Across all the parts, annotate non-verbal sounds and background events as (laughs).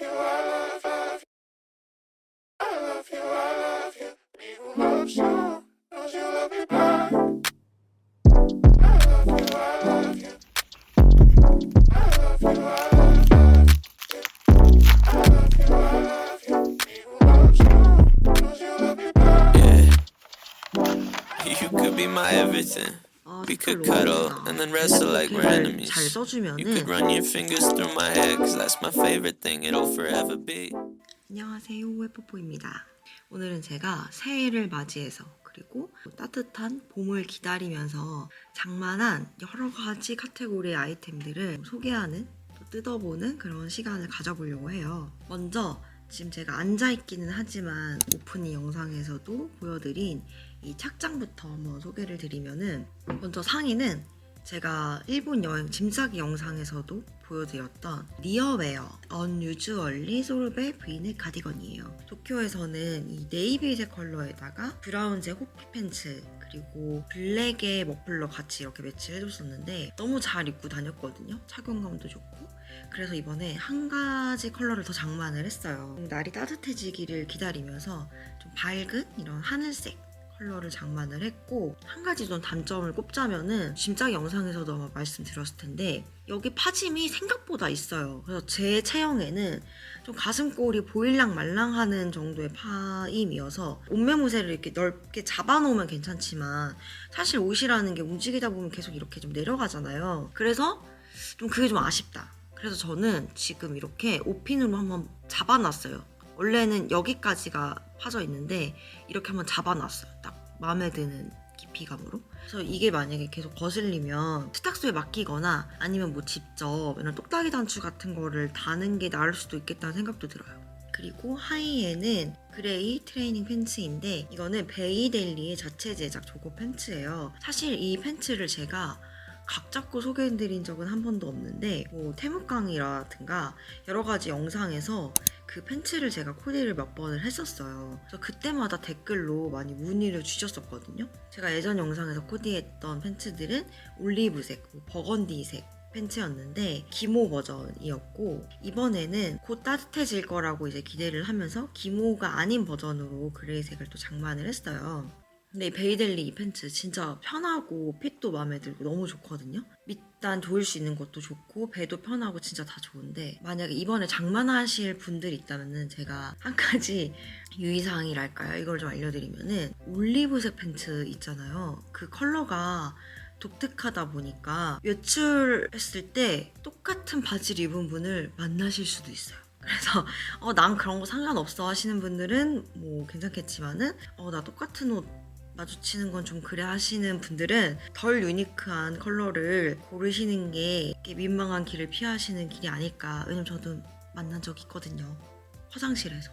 I love, you. I love you, You you love me back? I love you, I love you. I love you, I love, you. You. You love me back? Yeah. You could be my everything. 아, could cuddle and then wrestle like we're enemies. 잘 You could 써주면은 run your fingers through my hair, cause that's my favorite thing. It'll forever be. 안녕하세요 웨뽀뽀입니다 오늘은 제가 새해를 맞이해서 그리고 따뜻한 봄을 기다리면서 장만한 여러 가지 카테고리의 아이템들을 소개하는 또 뜯어보는 그런 시간을 가져보려고 해요 먼저 지금 제가 앉아있기는 하지만 오프닝 영상에서도 보여드린 이 착장부터 한번 소개를 드리면은 먼저 상의는 제가 일본 여행 짐 싸기 영상에서도 보여드렸던 리어웨어 언유즈얼리 솔베 브이넥 가디건이에요. 도쿄에서는 이 네이비색 컬러에다가 브라운색 호피 팬츠 그리고 블랙의 머플러 같이 이렇게 매치를 해줬었는데 너무 잘 입고 다녔거든요. 착용감도 좋고 그래서 이번에 한 가지 컬러를 더 장만을 했어요. 날이 따뜻해지기를 기다리면서 좀 밝은 이런 하늘색 컬러를 장만을 했고 한 가지 좀 단점을 꼽자면은 짐작 영상에서도 아마 말씀드렸을 텐데 여기 파짐이 생각보다 있어요. 그래서 제 체형에는 좀 가슴골이 보일랑 말랑하는 정도의 파임이어서 옷매무새를 이렇게 넓게 잡아놓으면 괜찮지만 사실 옷이라는 게 움직이다 보면 계속 이렇게 좀 내려가잖아요. 그래서 좀 그게 좀 아쉽다. 그래서 저는 지금 이렇게 옷핀으로 한번 잡아놨어요. 원래는 여기까지가 파져 있는데 이렇게 한번 잡아놨어요. 딱 마음에 드는 깊이감으로. 그래서 이게 만약에 계속 거슬리면 세탁소에 맡기거나 아니면 뭐 직접 이런 똑딱이 단추 같은 거를 다는 게 나을 수도 있겠다는 생각도 들어요. 그리고 하의에는 그레이 트레이닝 팬츠인데 이거는 베이델리의 자체 제작 조거 팬츠예요. 사실 이 팬츠를 제가 각 잡고 소개해드린 적은 한 번도 없는데 뭐 태무강이라든가 여러 가지 영상에서 그 팬츠를 제가 코디를 몇 번을 했었어요. 그래서 그때마다 댓글로 많이 문의를 주셨었거든요. 제가 예전 영상에서 코디했던 팬츠들은 올리브색, 뭐 버건디색 팬츠였는데 기모 버전이었고 이번에는 곧 따뜻해질 거라고 이제 기대를 하면서 기모가 아닌 버전으로 그레이색을 또 장만을 했어요. 근데 이 베이델리 이 팬츠 진짜 편하고 핏도 마음에 들고 너무 좋거든요. 밑단 조일 수 있는 것도 좋고 배도 편하고 진짜 다 좋은데 만약에 이번에 장만하실 분들 있다면은 제가 한 가지 유의사항이랄까요? 이걸 좀 알려드리면은 올리브색 팬츠 있잖아요. 그 컬러가 독특하다 보니까 외출했을 때 똑같은 바지를 입은 분을 만나실 수도 있어요. 그래서 (laughs) 어 난 그런 거 상관없어 하시는 분들은 뭐 괜찮겠지만은 어 나 똑같은 옷 마주치는 건 좀 그래 하시는 분들은 덜 유니크한 컬러를 고르시는 게 민망한 길을 피하시는 길이 아닐까. 왜냐면 저도 만난 적 있거든요. 화장실에서.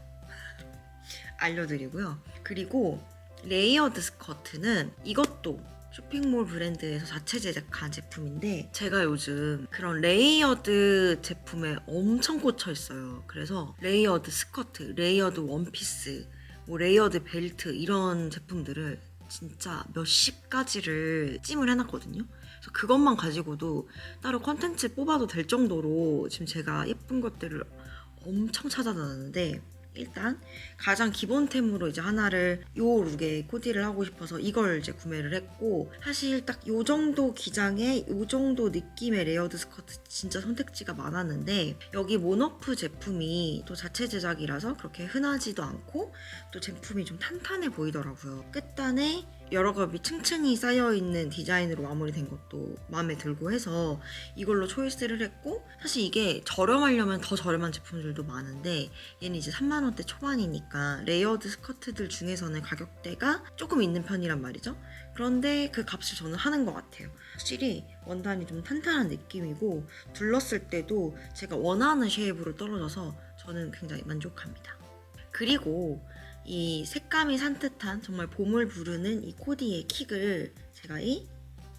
(laughs) 알려드리고요. 그리고 레이어드 스커트는 이것도 쇼핑몰 브랜드에서 자체 제작한 제품인데 제가 요즘 그런 레이어드 제품에 엄청 꽂혀 있어요. 그래서 레이어드 스커트, 레이어드 원피스, 뭐 레이어드 벨트 이런 제품들을 진짜 몇십 가지를 찜을 해놨거든요. 그래서 그것만 가지고도 따로 컨텐츠 뽑아도 될 정도로 지금 제가 예쁜 것들을 엄청 찾아다녔는데 일단 가장 기본템으로 이제 하나를 요 룩에 코디를 하고 싶어서 이걸 이제 구매를 했고 사실 딱 요 정도 기장에 요 정도 느낌의 레이어드 스커트 진짜 선택지가 많았는데 여기 모너프 제품이 또 자체 제작이라서 그렇게 흔하지도 않고 또 제품이 좀 탄탄해 보이더라고요. 끝단에 여러 겹이 층층이 쌓여 있는 디자인으로 마무리된 것도 마음에 들고 해서 이걸로 초이스를 했고 사실 이게 저렴하려면 더 저렴한 제품들도 많은데 얘는 이제 3만 원대 초반이니까 레이어드 스커트들 중에서는 가격대가 조금 있는 편이란 말이죠. 그런데 그 값을 저는 하는 것 같아요. 확실히 원단이 좀 탄탄한 느낌이고 둘렀을 때도 제가 원하는 쉐입으로 떨어져서 저는 굉장히 만족합니다. 그리고 이 색감이 산뜻한 정말 봄을 부르는 이 코디의 킥을 제가 이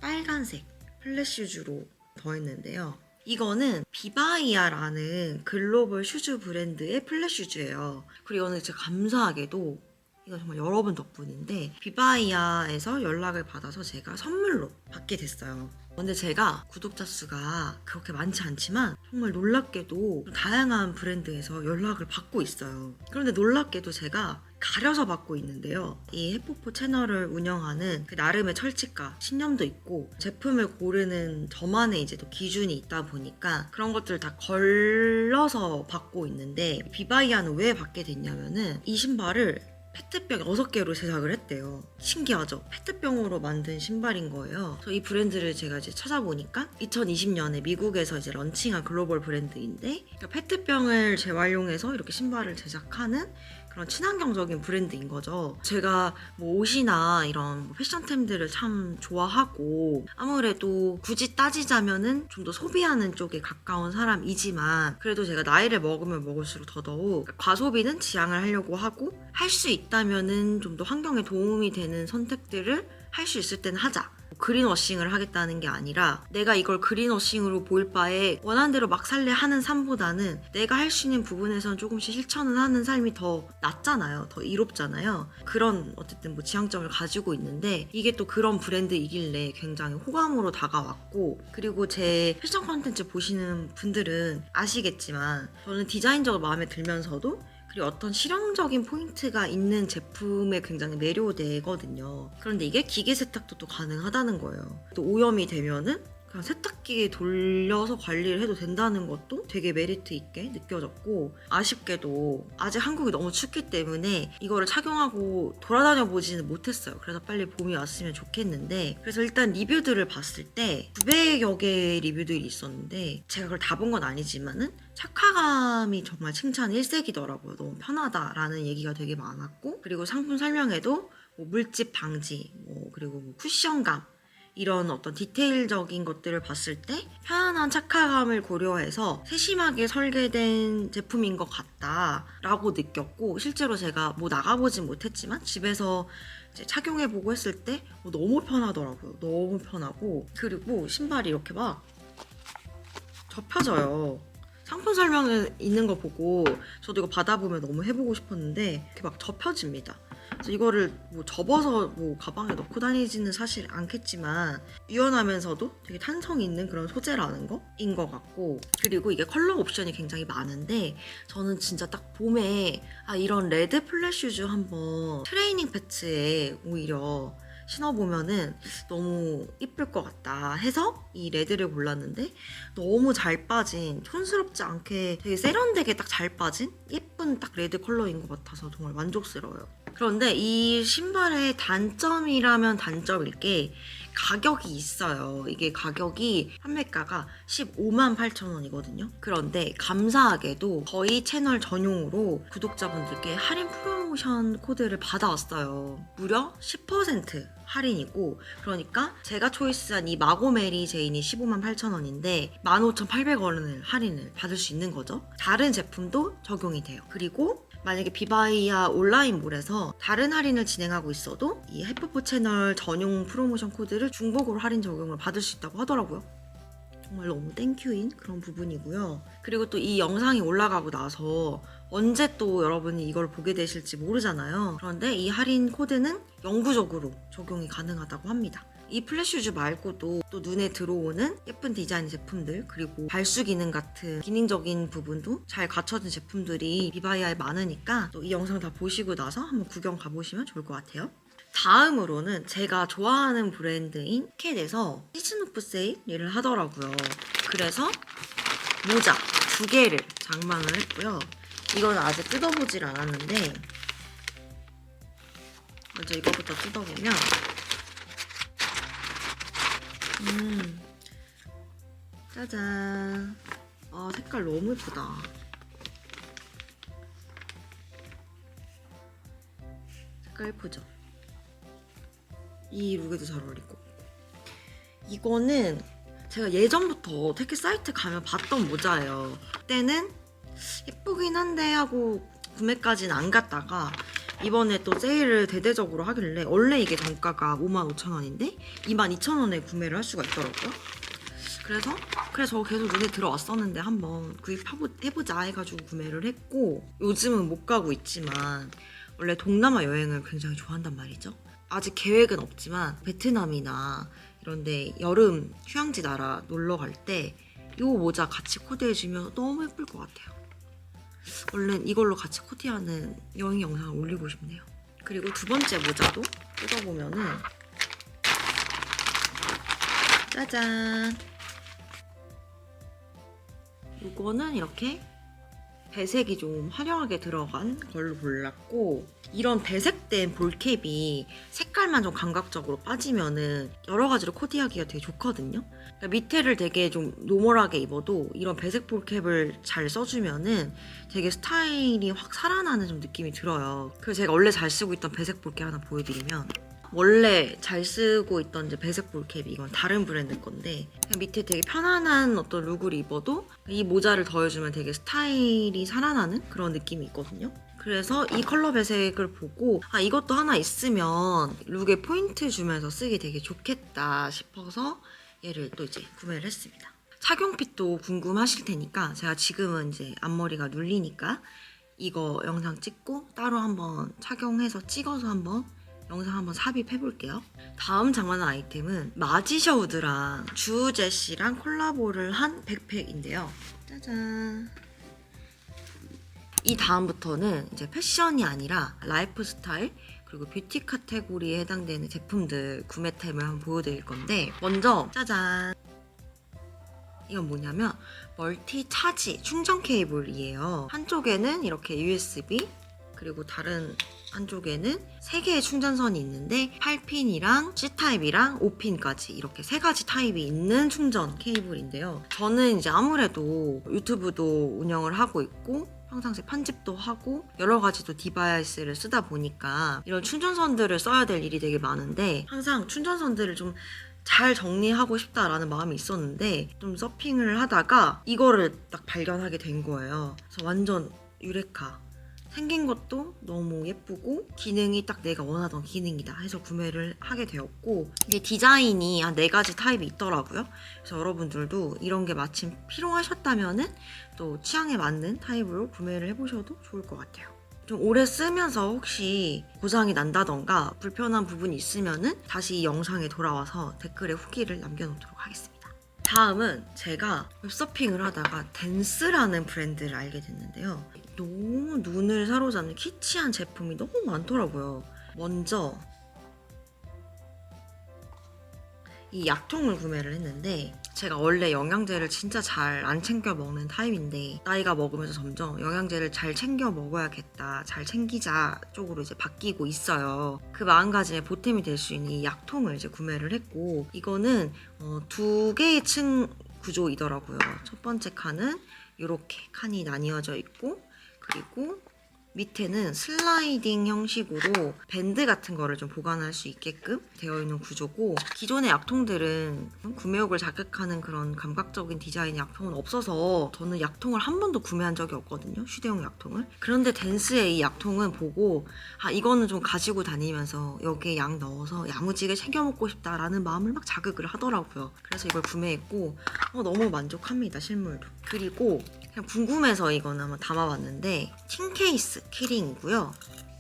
빨간색 플랫슈즈로 더했는데요. 이거는 비바이아라는 글로벌 슈즈 브랜드의 플랫 슈즈예요. 그리고 이거는 진짜 감사하게도 이거 정말 여러분 덕분인데 비바이아에서 연락을 받아서 제가 선물로 받게 됐어요. 근데 제가 구독자 수가 그렇게 많지 않지만 정말 놀랍게도 다양한 브랜드에서 연락을 받고 있어요. 그런데 놀랍게도 제가 가려서 받고 있는데요. 이 해포포 채널을 운영하는 그 나름의 철칙과 신념도 있고 제품을 고르는 저만의 이제 또 기준이 있다 보니까 그런 것들을 다 걸러서 받고 있는데 비바이아는 왜 받게 됐냐면은 이 신발을 페트병 6개로 제작을 했대요. 신기하죠? 페트병으로 만든 신발인 거예요. 이 브랜드를 제가 이제 찾아보니까 2020년에 미국에서 이제 런칭한 글로벌 브랜드인데 그러니까 페트병을 재활용해서 이렇게 신발을 제작하는 그런 친환경적인 브랜드인 거죠. 제가 뭐 옷이나 이런 뭐 패션템들을 참 좋아하고 아무래도 굳이 따지자면은 좀 더 소비하는 쪽에 가까운 사람이지만 그래도 제가 나이를 먹으면 먹을수록 더더욱 과소비는 지양을 하려고 하고 할 수 있다면은 좀 더 환경에 도움이 되는 선택들을 할 수 있을 땐 하자. 그린워싱을 하겠다는 게 아니라 내가 이걸 그린워싱으로 보일 바에 원하는 대로 막 살래 하는 삶보다는 내가 할 수 있는 부분에선 조금씩 실천을 하는 삶이 더 낫잖아요. 더 이롭잖아요. 그런 어쨌든 뭐 지향점을 가지고 있는데 이게 또 그런 브랜드이길래 굉장히 호감으로 다가왔고 그리고 제 패션 컨텐츠 보시는 분들은 아시겠지만 저는 디자인적으로 마음에 들면서도 그리고 어떤 실용적인 포인트가 있는 제품에 굉장히 매료되거든요. 그런데 이게 기계 세탁도 또 가능하다는 거예요. 또 오염이 되면은 그냥 세탁기에 돌려서 관리를 해도 된다는 것도 되게 메리트 있게 느껴졌고 아쉽게도 아직 한국이 너무 춥기 때문에 이거를 착용하고 돌아다녀 보지는 못했어요. 그래서 빨리 봄이 왔으면 좋겠는데 그래서 일단 리뷰들을 봤을 때 900여 개의 리뷰들이 있었는데 제가 그걸 다 본 건 아니지만은 착화감이 정말 칭찬 일색이더라고요. 너무 편하다라는 얘기가 되게 많았고 그리고 상품 설명에도 뭐 물집 방지 뭐 그리고 뭐 쿠션감 이런 어떤 디테일적인 것들을 봤을 때 편안한 착화감을 고려해서 세심하게 설계된 제품인 것 같다라고 느꼈고 실제로 제가 뭐 나가보진 못했지만 집에서 착용해보고 했을 때 어, 너무 편하더라고요. 너무 편하고 그리고 신발이 이렇게 막 접혀져요. 상품 설명에 있는 거 보고 저도 이거 받아보면 너무 해보고 싶었는데 이렇게 막 접혀집니다. 이거를 뭐 접어서 뭐 가방에 넣고 다니지는 사실 않겠지만 유연하면서도 되게 탄성이 있는 그런 소재라는 거인 것 같고 그리고 이게 컬러 옵션이 굉장히 많은데 저는 진짜 딱 봄에 아 이런 레드 플랫 슈즈 한번 트레이닝 패츠에 오히려 신어보면은 너무 이쁠 것 같다 해서 이 레드를 골랐는데 너무 잘 빠진 촌스럽지 않게 되게 세련되게 딱 잘 빠진 예쁜 딱 레드 컬러인 것 같아서 정말 만족스러워요. 그런데 이 신발의 단점이라면 단점일 게 가격이 있어요. 이게 가격이 판매가가 15만 8천 원이거든요. 그런데 감사하게도 저희 채널 전용으로 구독자분들께 할인 프로모션 코드를 받아왔어요. 무려 10% 할인이고 그러니까 제가 초이스한 이 마고메리 제인이 15만 8천 원인데 15,800원을 할인을 받을 수 있는 거죠. 다른 제품도 적용이 돼요. 그리고 만약에 비바이아 온라인몰에서 다른 할인을 진행하고 있어도 이 해프포 채널 전용 프로모션 코드를 중복으로 할인 적용을 받을 수 있다고 하더라고요. 정말 너무 땡큐인 그런 부분이고요. 그리고 또 이 영상이 올라가고 나서 언제 또 여러분이 이걸 보게 되실지 모르잖아요. 그런데 이 할인 코드는 영구적으로 적용이 가능하다고 합니다. 이 플래슈즈 말고도 또 눈에 들어오는 예쁜 디자인 제품들 그리고 발수 기능 같은 기능적인 부분도 잘 갖춰진 제품들이 비바이아에 많으니까 또 이 영상 다 보시고 나서 한번 구경 가보시면 좋을 것 같아요. 다음으로는 제가 좋아하는 브랜드인 캣에서 시즌오프 세일을 하더라고요. 그래서 모자 두 개를 장만을 했고요. 이건 아직 뜯어보질 않았는데 먼저 이거부터 뜯어보면 음. 짜잔. 아 색깔 너무 예쁘다. 색깔 예쁘죠? 이 룩에도 잘 같고. 이거는 제가 예전부터 테크 사이트 가면 봤던 모자예요. 그때는 예쁘긴 한데 하고 구매까지는 안 갔다가 이번에 또 세일을 대대적으로 하길래 원래 이게 정가가 55,000원인데 22,000원에 구매를 할 수가 있더라고요. 그래서 그래서 저 계속 눈에 들어왔었는데 한번 구입해보자 해가지고 구매를 했고 요즘은 못 가고 있지만 원래 동남아 여행을 굉장히 좋아한단 말이죠. 아직 계획은 없지만 베트남이나 이런데 여름 휴양지 나라 놀러 갈 때 이 모자 같이 코디해주면 너무 예쁠 것 같아요. 얼른 이걸로 같이 코디하는 여행 영상을 올리고 싶네요. 그리고 두 번째 모자도 뜯어보면은 짜잔 이거는 이렇게 배색이 좀 화려하게 들어간 걸로 골랐고 이런 배색된 볼캡이 색깔만 좀 감각적으로 빠지면은 여러 가지로 코디하기가 되게 좋거든요. 그러니까 밑에를 되게 좀 노멀하게 입어도 이런 배색 볼캡을 잘 써주면은 되게 스타일이 확 살아나는 좀 느낌이 들어요. 그래서 제가 원래 잘 쓰고 있던 배색 볼캡 하나 보여드리면 원래 잘 쓰고 있던 이제 배색 볼캡이 이건 다른 브랜드 건데 그냥 밑에 되게 편안한 어떤 룩을 입어도 이 모자를 더해주면 되게 스타일이 살아나는 그런 느낌이 있거든요. 그래서 이 컬러 배색을 보고 아 이것도 하나 있으면 룩에 포인트 주면서 쓰기 되게 좋겠다 싶어서 얘를 또 이제 구매를 했습니다. 착용핏도 궁금하실 테니까 제가 지금은 이제 앞머리가 눌리니까 이거 영상 찍고 따로 한번 착용해서 찍어서 한번 영상 한번 삽입해 볼게요. 다음 장만한 아이템은 마지셔우드랑 주우제 씨랑 콜라보를 한 백팩인데요. 짜잔. 이 다음부터는 이제 패션이 아니라 라이프 스타일 그리고 뷰티 카테고리에 해당되는 제품들 구매템을 한번 보여드릴 건데 먼저 짜잔 이건 뭐냐면 멀티 차지 충전 케이블이에요 한쪽에는 이렇게 USB 그리고 다른 한쪽에는 세 개의 충전선이 있는데 8핀이랑 C타입이랑 5핀까지 이렇게 세 가지 타입이 있는 충전 케이블인데요. 저는 이제 아무래도 유튜브도 운영을 하고 있고 평상시 편집도 하고 여러 가지 또 디바이스를 쓰다 보니까 이런 충전선들을 써야 될 일이 되게 많은데 항상 충전선들을 좀 잘 정리하고 싶다라는 마음이 있었는데 좀 서핑을 하다가 이거를 딱 발견하게 된 거예요. 그래서 완전 유레카. 생긴 것도 너무 예쁘고 기능이 딱 내가 원하던 기능이다 해서 구매를 하게 되었고 이게 디자인이 한 네 가지 타입이 있더라고요. 그래서 여러분들도 이런 게 마침 필요하셨다면은 또 취향에 맞는 타입으로 구매를 해보셔도 좋을 것 같아요. 좀 오래 쓰면서 혹시 고장이 난다던가 불편한 부분이 있으면은 다시 이 영상에 돌아와서 댓글에 후기를 남겨놓도록 하겠습니다. 다음은 제가 웹서핑을 하다가 댄스라는 브랜드를 알게 됐는데요. 너무 눈을 사로잡는 키치한 제품이 너무 많더라고요. 먼저 이 약통을 구매를 했는데 제가 원래 영양제를 진짜 잘 안 챙겨 먹는 타입인데 나이가 먹으면서 점점 영양제를 잘 챙겨 먹어야겠다 잘 챙기자 쪽으로 이제 바뀌고 있어요 그 마음가짐에 보탬이 될 수 있는 이 약통을 이제 구매를 했고 이거는 어, 두 개의 층 구조이더라고요 첫 번째 칸은 이렇게 칸이 나뉘어져 있고 그리고 밑에는 슬라이딩 형식으로 밴드 같은 거를 좀 보관할 수 있게끔 되어 있는 구조고 기존의 약통들은 구매욕을 자극하는 그런 감각적인 디자인의 약통은 없어서 저는 약통을 한 번도 구매한 적이 없거든요 휴대용 약통을. 그런데 댄스의 이 약통은 보고 아 이거는 좀 가지고 다니면서 여기에 양 넣어서 야무지게 챙겨 먹고 싶다라는 마음을 막 자극을 하더라고요. 그래서 이걸 구매했고 어, 너무 만족합니다 실물도. 그리고 그냥 궁금해서 이거는 한번 담아봤는데 틴 케이스 키링이고요.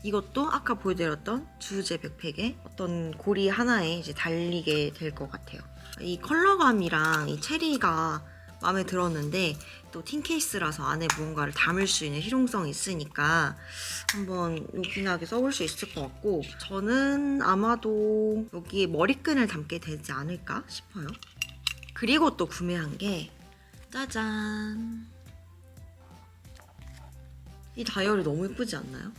이것도 아까 보여드렸던 주제 백팩에 어떤 고리 하나에 이제 달리게 될 것 같아요. 이 컬러감이랑 이 체리가 마음에 들었는데 또 틴 케이스라서 안에 무언가를 담을 수 있는 실용성이 있으니까 한번 요긴하게 써볼 수 있을 것 같고 저는 아마도 여기에 머리끈을 담게 되지 않을까 싶어요. 그리고 또 구매한 게 짜잔 이 다이어리 너무 예쁘지 않나요?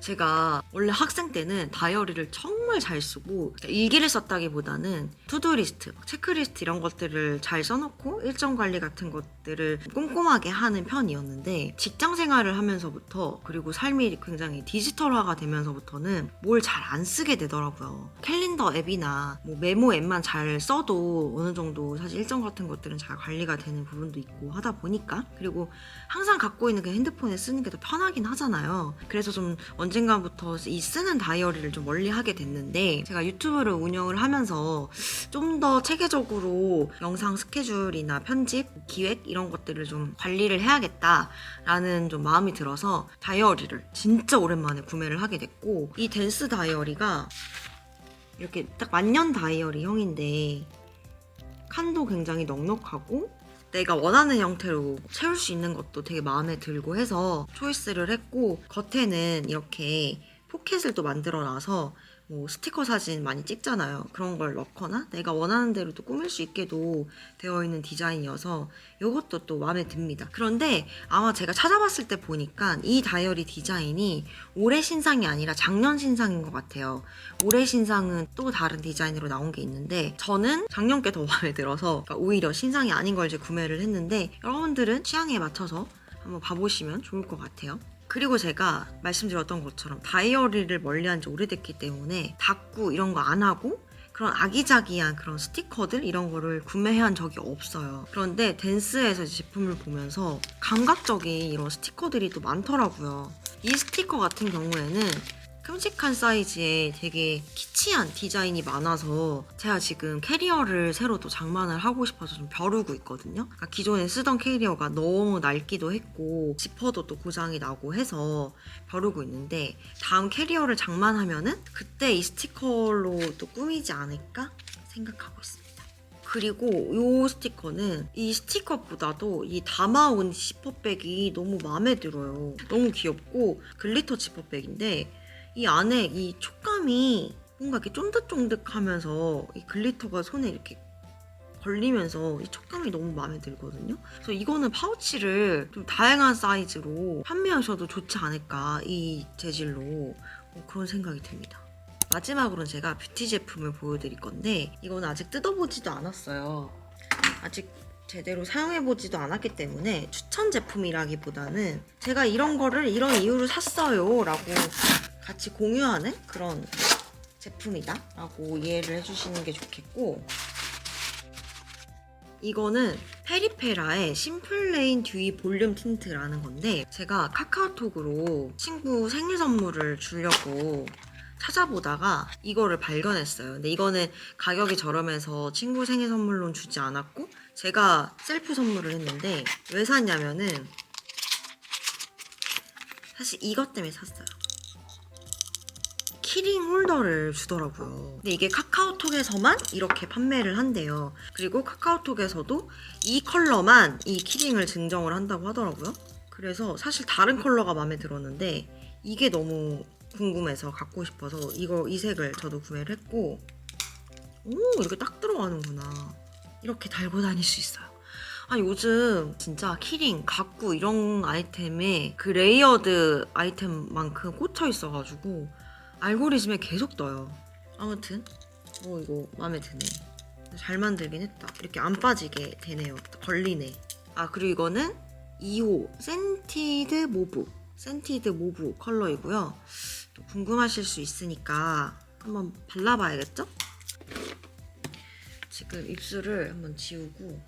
제가 원래 학생 때는 다이어리를 정말 잘 쓰고 일기를 썼다기보다는 투두리스트, 체크리스트 이런 것들을 잘 써놓고 일정 관리 같은 것들을 꼼꼼하게 하는 편이었는데 직장 생활을 하면서부터 그리고 삶이 굉장히 디지털화가 되면서부터는 뭘 잘 안 쓰게 되더라고요. 캘린 더 앱이나 뭐 메모 앱만 잘 써도 어느 정도 사실 일정 같은 것들은 잘 관리가 되는 부분도 있고 하다 보니까 그리고 항상 갖고 있는 그 핸드폰에 쓰는 게 더 편하긴 하잖아요. 그래서 좀 언젠가부터 이 쓰는 다이어리를 좀 멀리 하게 됐는데 제가 유튜브를 운영을 하면서 좀 더 체계적으로 영상 스케줄이나 편집, 기획 이런 것들을 좀 관리를 해야겠다라는 좀 마음이 들어서 다이어리를 진짜 오랜만에 구매를 하게 됐고 이 댄스 다이어리가 이렇게 딱 만년 다이어리 형인데 칸도 굉장히 넉넉하고 내가 원하는 형태로 채울 수 있는 것도 되게 마음에 들고 해서 초이스를 했고 겉에는 이렇게 포켓을 또 만들어 놔서 뭐 스티커 사진 많이 찍잖아요. 그런 걸 넣거나 내가 원하는 대로 또 꾸밀 수 있게도 되어 있는 디자인이어서 이것도 또 마음에 듭니다. 그런데 아마 제가 찾아봤을 때 보니까 이 다이어리 디자인이 올해 신상이 아니라 작년 신상인 것 같아요. 올해 신상은 또 다른 디자인으로 나온 게 있는데 저는 작년 게 더 (laughs) 마음에 들어서 그러니까 오히려 신상이 아닌 걸 이제 구매를 했는데 여러분들은 취향에 맞춰서 한번 봐보시면 좋을 것 같아요. 그리고 제가 말씀드렸던 것처럼 다이어리를 멀리한 지 오래됐기 때문에 닫고 이런 거 안 하고 그런 아기자기한 그런 스티커들 이런 거를 구매한 적이 없어요. 그런데 댄스에서 제품을 보면서 감각적인 이런 스티커들이 또 많더라고요. 이 스티커 같은 경우에는 큼직한 사이즈에 되게 키치한 디자인이 많아서 제가 지금 캐리어를 새로 또 장만을 하고 싶어서 좀 벼르고 있거든요. 그러니까 기존에 쓰던 캐리어가 너무 낡기도 했고 지퍼도 또 고장이 나고 해서 벼르고 있는데 다음 캐리어를 장만하면은 그때 이 스티커로 또 꾸미지 않을까 생각하고 있습니다. 그리고 이 스티커는 이 스티커보다도 이 담아온 지퍼백이 너무 마음에 들어요. 너무 귀엽고 글리터 지퍼백인데 이 안에 이 촉감이 뭔가 이렇게 쫀득쫀득하면서 이 글리터가 손에 이렇게 걸리면서 이 촉감이 너무 마음에 들거든요. 그래서 이거는 파우치를 좀 다양한 사이즈로 판매하셔도 좋지 않을까 이 재질로 뭐 그런 생각이 듭니다. 마지막으로는 제가 뷰티 제품을 보여드릴 건데 이거는 아직 뜯어보지도 않았어요. 아직 제대로 사용해보지도 않았기 때문에 추천 제품이라기보다는 제가 이런 거를 이런 이유로 샀어요 라고 같이 공유하는 그런 제품이다 라고 이해를 해주시는 게 좋겠고 이거는 페리페라의 심플레인 듀이 볼륨 틴트라는 건데 제가 카카오톡으로 친구 생일 선물을 주려고 찾아보다가 이거를 발견했어요. 근데 이거는 가격이 저렴해서 친구 생일 선물로는 주지 않았고 제가 셀프 선물을 했는데 왜 샀냐면은 사실 이것 때문에 샀어요. 키링 홀더를 주더라고요. 근데 이게 카카오톡에서만 이렇게 판매를 한대요. 그리고 카카오톡에서도 이 컬러만 이 키링을 증정을 한다고 하더라고요. 그래서 사실 다른 컬러가 마음에 들었는데 이게 너무 궁금해서 갖고 싶어서 이거 이 색을 저도 구매를 했고 오 이렇게 딱 들어가는구나. 이렇게 달고 다닐 수 있어요. 아 요즘 진짜 키링, 가구 이런 아이템에 그 레이어드 아이템만큼 꽂혀 있어가지고 알고리즘에 계속 떠요. 아무튼 뭐 이거 마음에 드네. 잘 만들긴 했다. 이렇게 안 빠지게 되네요. 걸리네. 아 그리고 이거는 2호 센티드 모브 센티드 모브 컬러이고요. 또 궁금하실 수 있으니까 한번 발라봐야겠죠? 지금 입술을 한번 지우고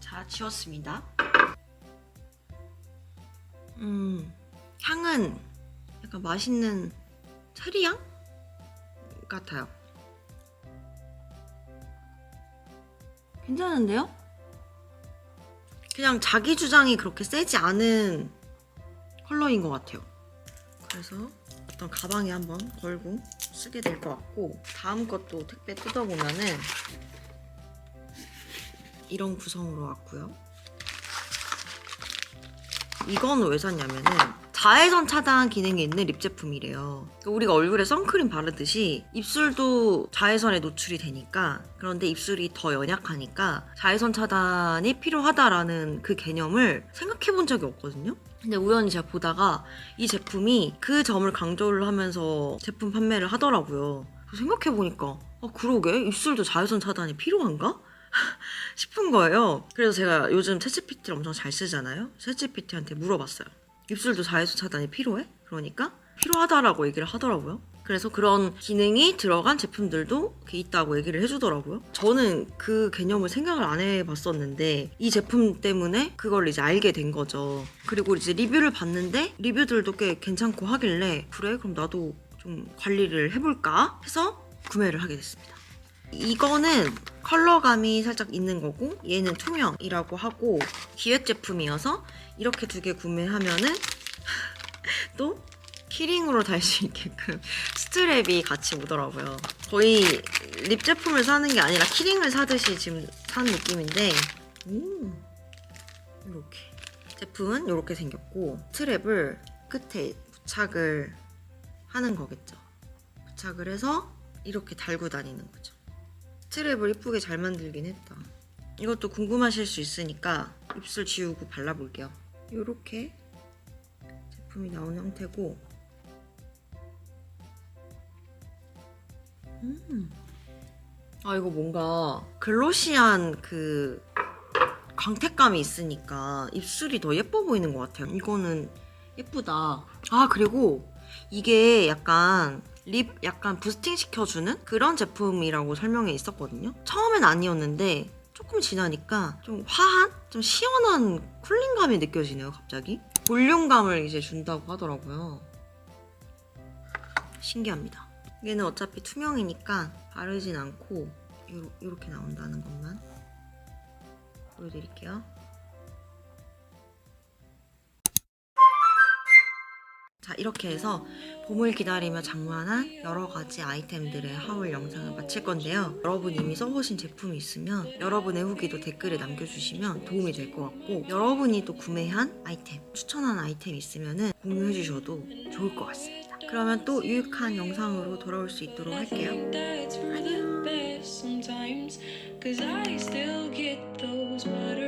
자 지웠습니다. 향은 약간 맛있는 체리향 같아요. 괜찮은데요? 그냥 자기 주장이 그렇게 세지 않은 컬러인 것 같아요. 그래서 어떤 가방에 한번 걸고 쓰게 될 것 같고 다음 것도 택배 뜯어보면은 이런 구성으로 왔고요. 이건 왜 샀냐면은 자외선 차단 기능이 있는 립 제품이래요. 그러니까 우리가 얼굴에 선크림 바르듯이 입술도 자외선에 노출이 되니까 그런데 입술이 더 연약하니까 자외선 차단이 필요하다라는 그 개념을 생각해 본 적이 없거든요. 근데 우연히 제가 보다가 이 제품이 그 점을 강조를 하면서 제품 판매를 하더라고요. 생각해 보니까 아 그러게 입술도 자외선 차단이 필요한가? (laughs) 싶은 거예요. 그래서 제가 요즘 챗GPT를 엄청 잘 쓰잖아요. 챗GPT한테 물어봤어요. 입술도 자외선 차단이 필요해? 그러니까 필요하다라고 얘기를 하더라고요. 그래서 그런 기능이 들어간 제품들도 있다고 얘기를 해주더라고요. 저는 그 개념을 생각을 안 해봤었는데 이 제품 때문에 그걸 이제 알게 된 거죠. 그리고 이제 리뷰를 봤는데 리뷰들도 꽤 괜찮고 하길래 그래 그럼 나도 좀 관리를 해볼까 해서 구매를 하게 됐습니다. 이거는 컬러감이 살짝 있는 거고 얘는 투명이라고 하고 기획 제품이어서 이렇게 두 개 구매하면은 (laughs) 또 키링으로 달 수 있게끔 (laughs) 스트랩이 같이 오더라고요. 거의 립 제품을 사는 게 아니라 키링을 사듯이 지금 사는 느낌인데 음 이렇게. 제품은 이렇게 생겼고 트랩을 끝에 부착을 하는 거겠죠. 부착을 해서 이렇게 달고 다니는 거죠 트랩을 이쁘게 잘 만들긴 했다 이것도 궁금하실 수 있으니까 입술 지우고 발라볼게요 이렇게 제품이 나온 형태고 음. 아 이거 뭔가 글로시한 그 광택감이 있으니까 입술이 더 예뻐 보이는 것 같아요. 이거는 예쁘다. 아 그리고 이게 약간 립 약간 부스팅 시켜주는 그런 제품이라고 설명에 있었거든요. 처음엔 아니었는데 조금 지나니까 좀 화한, 좀 시원한 쿨링감이 느껴지네요. 갑자기 볼륨감을 이제 준다고 하더라고요. 신기합니다. 얘는 어차피 투명이니까 바르진 않고 요렇게 나온다는 것만 보여드릴게요. 자 이렇게 해서 봄을 기다리며 장만한 여러 가지 아이템들의 하울 영상을 마칠 건데요. 여러분 이미 써보신 제품이 있으면 여러분의 후기도 댓글에 남겨주시면 도움이 될 것 같고 여러분이 또 구매한 아이템, 추천한 아이템 있으면 공유해 주셔도 좋을 것 같습니다. 그러면 또 유익한 영상으로 돌아올 수 있도록 할게요. For